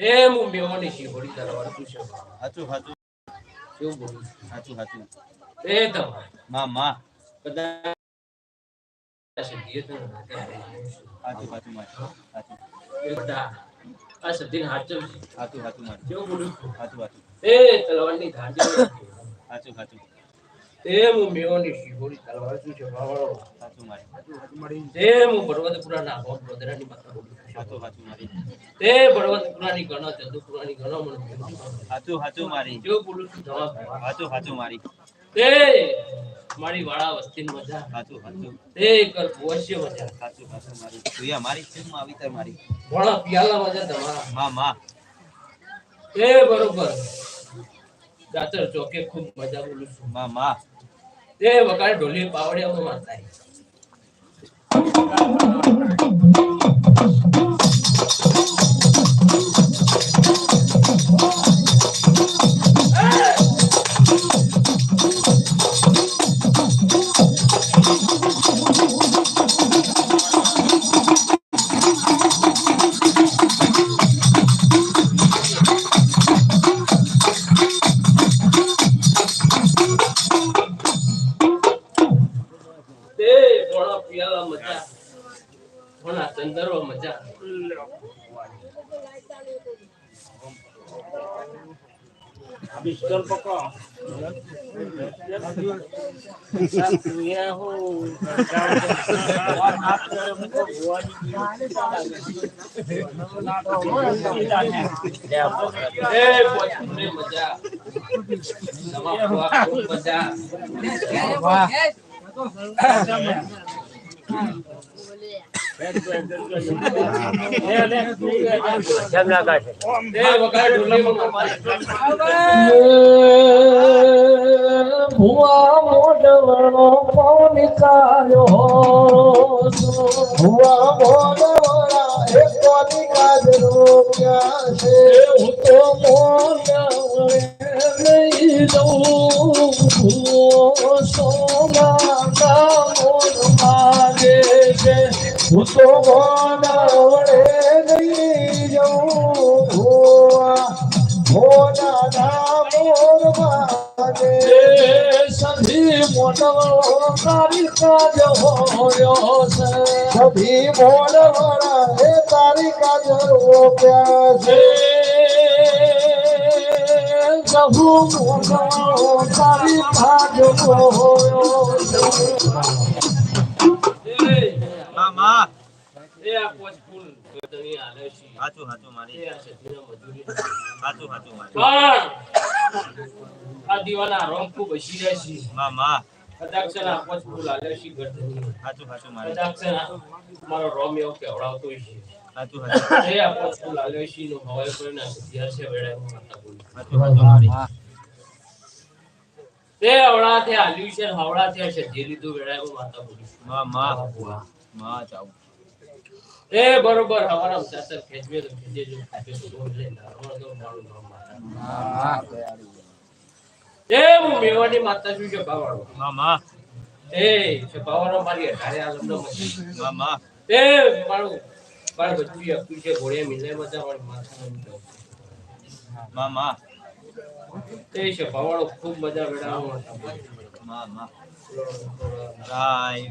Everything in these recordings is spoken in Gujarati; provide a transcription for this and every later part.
તે હું મેવાની સાચું તારા તું છે હાચું હાચું. કેવું બોલું હાચું હાચું. તે તમારે. માં માં. ના હાચું હાચું હાચું એ છે. હાચું. હાચું મારી કેવું બોલું હાચું હાચું એ તલવારની ધાંધી હાચું હાચું તે હું મેવાની શીખોડી તલવાર શું છે ભાવળો હાચું મારી. તે હું બળવંતપુરા ભોગ બદરાની માતા બોલું છું. હાચું હાચું મારી. તે બળવંતપુરાની ગણો ચંદુપુરાની ગણો મને મારી. કેવું બોલું છું જવાબ હાચું હાચું મારી. તે મારી વાળા વસ્તી મજા. તે કર પોષ્ય મજા. સાચું હાચું મારી. તુયા મારી છે હું આવી તાર મારી. ઘણા પિયાલા મજા તમારા. માં માં. બરોબર. દાતર ચોકે ખૂબ મજા બોલું છું. માં માં. તે વગાડે ઢોલી પાવડિયામાં મારતા પિયાલા મજા. ઘણા ચંદરવા મજા. બિસ્તર પકો. મજા. ભુવા મોઢવણો મોનિકાયો ભુવા મોઢવણા એ કોનિકાજરો ક્યાં છે હું હું તો વડે લઈ જઉં ભુવા મોઢાના મોર માગે સભી મોટવળો તારી કાજ હોયો છે. સભી મોડવળા હે તારી કાજ રોપ્યા છે કાજ હોયો છે. એ આ પોચપુર ગઢની આલે છે. હાચું હાચું મારી એ આ સતીના મજૂરી. હાચું હાચું મારી. આ દીવાના રોમ ખૂબ હસી રહ્યા છે. માં માં કદાક્ષના પોચપુર આલે છે ગઢની. હાચું હાચું મારી. કદાક્ષના મારો રોમ એવો કેવડાવતો છે. હાચું હાચું. એ આ પોચપુર આલે છે નો હવાઈ કરીને હથિયાર છે વેળા માતા બોલી હાચું હાચું મારી. તે આલ્યું છે હવળાથી આ સધી લીધું વેળા માતા બોલી મા માં માં જાઉં. એ બરોબર હવારા ચાતર ખેંચવે તો ખેંચે જો ખેંચે તો દોડ લે મારું નામ માતા. એ હું મેવાની માતા છું કે બાવાળો માં માં એ છે બાવાળો મારી અઢારે આલમનો મજી માં માં એ મારું મારું બચ્ચું આપ્યું છે ઘોડે મિલે મજા મારી માથા માં માં એ છે બાવાળો ખૂબ મજા વેડાવો મામા. રાય.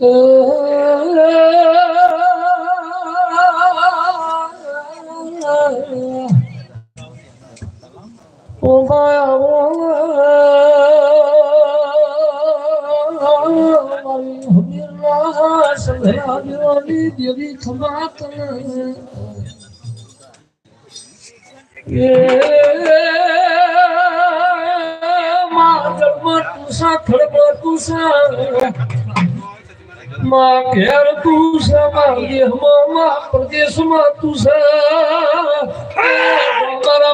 Oh, માં જન્મ તુસા ખડબ તુસા માં ઘેર તુસા માં દેહમાં માં પ્રદેશમાં તુસા મારા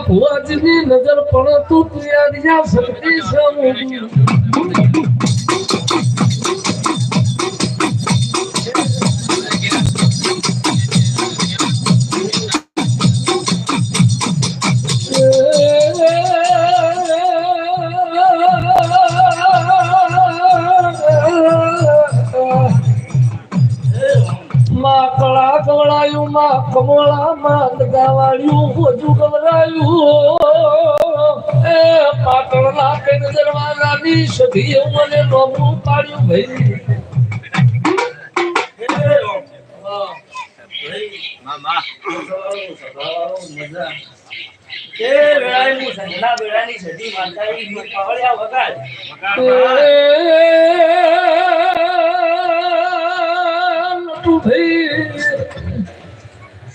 ભુવાજીની નજર પણ તું તુયારિયા શક્તિ સમુદ્ર કમળા માં દગાવાળ્યું બધું ગવરાયું. એ પાટણના પેન દરવાજાની સધી મને નોમું પાડ્યું ભાઈ. મામા એ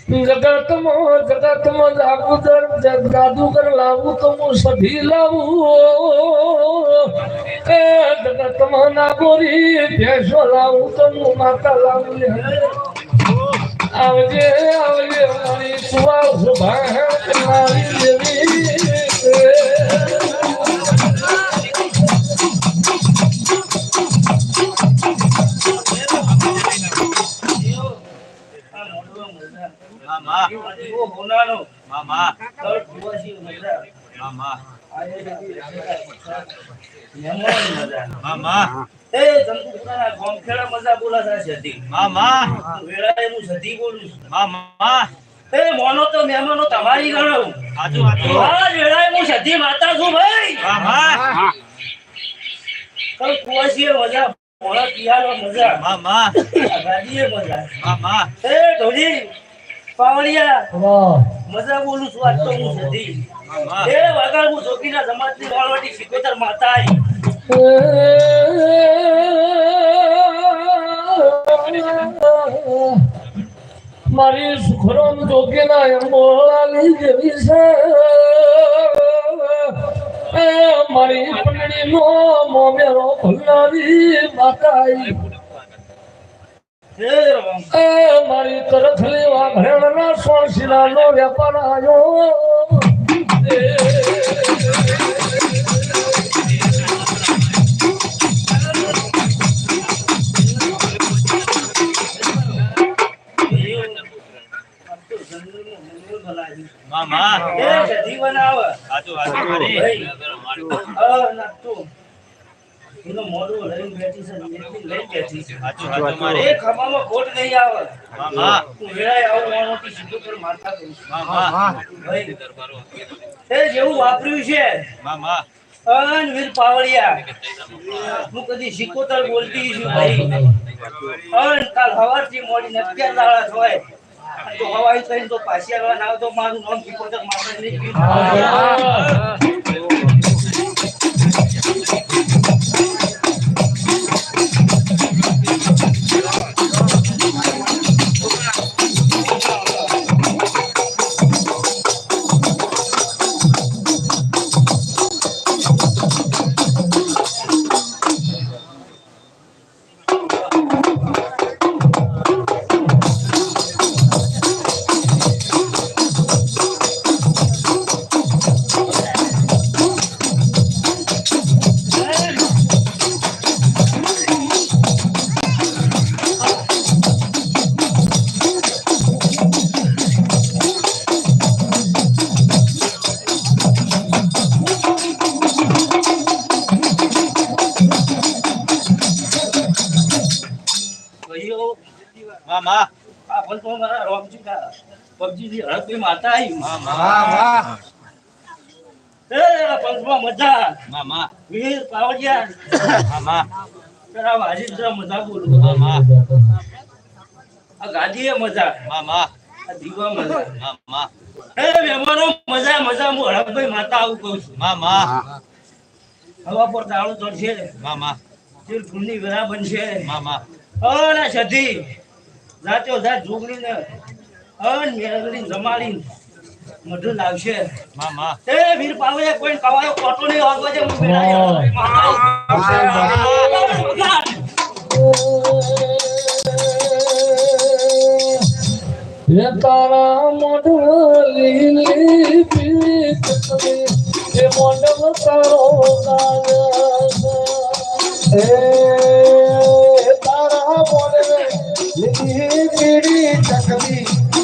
જગતમાં જગતમાં જાગુદર જાદુગર લાવું તો હું સભી લાવું. એ જગતમાં નાગોરી ભેંસો લાવું તો હું માતા લાવું. આવજે આવજે મારી સુવા સુભા મામા. એ જંતુપુરાના ગોમખેડા મજા બોલાતા છે હતી મામા. વેળાએ હું સધી બોલું છું. મામા. એ મોનો તો મહેમાનો તમારી ગણાવું. આજુ આજુ આ વેળાએ હું સધી માતા છું ભાઈ. મામા. કલ કુવાસીએ મજા મોડા પિયાલો મજા. મામા. ગાડીએ મજા. મામા. એ ઢોલી પાવડિયા મજા બોલું છું આજ તો હું સધી એ વગર હું જોગીના સમાજની વાળવાટી સિકોતર માતા મારી સુખરામ જોગીના અંબોળાની જેવી છે. મારી પંડળી નો મોમેરો ભલનારી માતા હે રામ એ મારી તરફલી વાઘરેણના સોળશીલાનો વેપાર આવ્યો એ એનો મોઢું લઈને બેઠી છે બેઠી છે. મારી ખમામાં ખોટ નહીં આવે. મામા હું. વેળાએ આવું માનોથી સિકોતર માતા કરું છું. મામા ભાઈ. એ જેવું વાપર્યું છે. મામા અન વીર પાવળિયા. હું કદી સિકોતર બોલતી છું ભાઈ અન કાલ હવારથી મોડી નથી દાડા તો હવાઈ થઈને તો પાછી આવવા ના તો મારું નામ સિકોતર માતા નહીં મામા આ પણ તો મારા રોમજી કા પબજી હળકવી માતા આવી મામા એ પંચમાં મજા મામા વીર પાવડિયા મામા જરા વાજી જરા મજા બોલું મામા આ ગાડીએ મજા મામા આ દીવા મજા માં માં એ મહેમાનો મજા મજા હું હળપભાઈ માતા આવું કહું છું માં માં હવા પર દાળો ચડશે માં માં તેલ ફૂલની વેરા બનશે મામા અન આ સધી રાત્યો ને અન મેળવીને જમાડીને મઢું લાવશે. મામા તે એ વીર પાવે કોઈ કવાયો કોટો નહીં વાગવા દે હું હે. તારા મોઢલી લીલી ચકલી, હે મોઢમ તારો ગાયા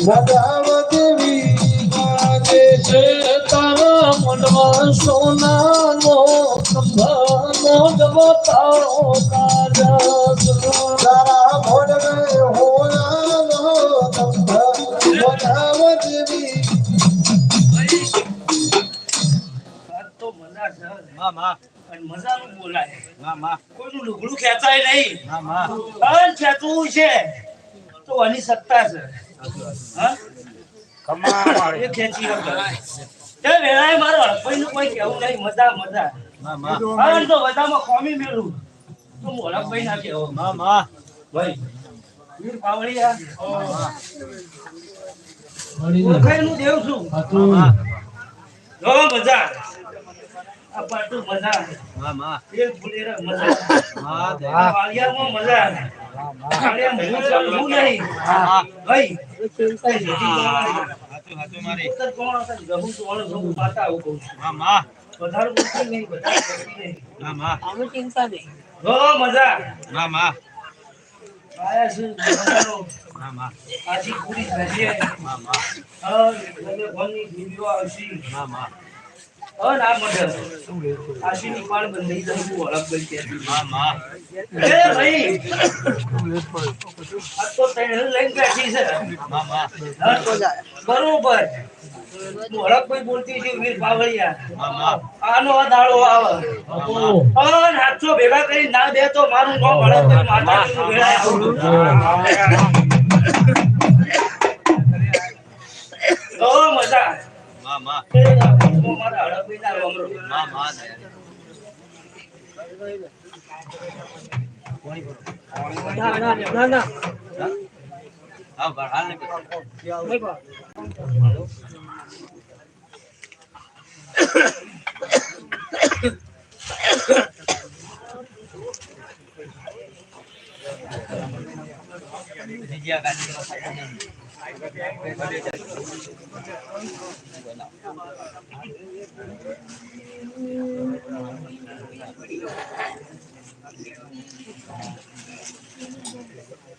બદામ જેવી ગાજે છે તારા મનમાં સોનાનો મોઢમાં તારો ગાયા તારા મોઢલે હોયાનો બદામ જેવી તો મજા છે માં માં અને મજાનું બોલાયમાં માં કોઈનું લુગડું ખેંચાય નહીં. મામા. ખેંચવું છે. તો આની સત્તા છે. હા? એ ખેંચી શકે તે વેળાએ મારો હડપઈનું કોઈ કહેવું નહીં મજા મજા. માં માં. તો બધામાં કોમી મેલું તું ના કહેવો. માં માં. ભાઈ વીર પાવળિયા. ઓળખાયનું દેવ છું. મજા. આ પાટું મજા માં માં એક ફુલેરા મજા માં દે આ વાલિયામાં મજા વાલિયા મોં ચાલવું નહીં. માં ભાઈ. હાચું હાચું મારી. ઉત્તર કોણ હતા? ગહુ તો વાળો ગહુ પાતા આવું કહું છું. માં માં વધારે બોલતી નહીં, વધારે બોલતી નહીં. માં માં જો મજા માં માં આયા છે મજાનો. માં માં આજી પૂરી થશે. મામા માં હા, તમે ભણની દીવીઓ આવશે. માં બરોબર. હું હળપભાઈ બોલતી છે વીર પાવળિયા આનો આ દાડો આવે. અન હાથો ભેગા કરી ના દે તો મારું નો ભળે માતાજીનું હા બહાર ને બીજી આ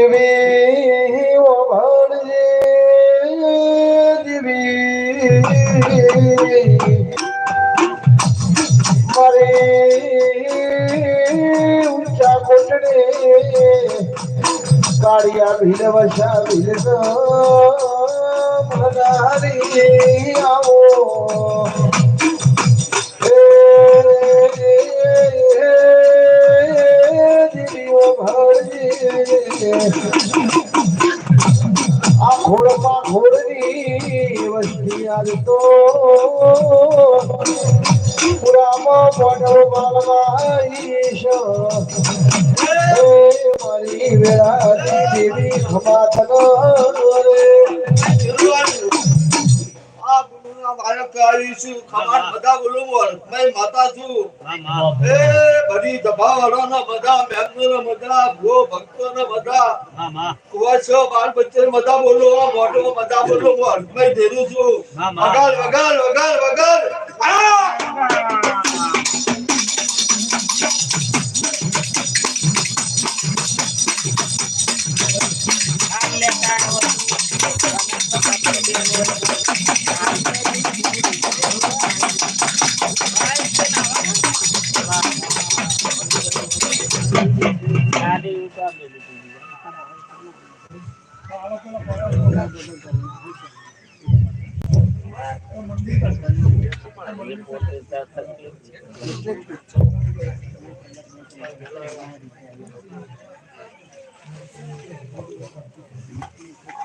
દેવી ઓ ભણજે દેવી મારે ઊંચા કોટડે કાળિયા ભીલ વશા ભીલ તો મનારી આવો. ઘોડમાં ઘોડની વસ્તી આજ તો. પુરામાં મોઢો માલમાં મારી વેળા દેવી ખમા રે આ બાળક આવી છું. ખમાર બધા બોલો બોલ મેં માતા છું. માં માં એ બધી દબાવાળાના બધા મેમ્બરો બધા ભો ભક્તોને બધા. માં માં કુવાસો બાળ બચ્ચે બધા બોલો મોઢો બધા બોલો બોલ મેં ધેરું છું. વગાડ વગાડ વગાડ વગાડ. આ!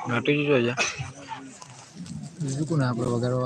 નાટી જોયા બીજું કોને આપણે વગાડવા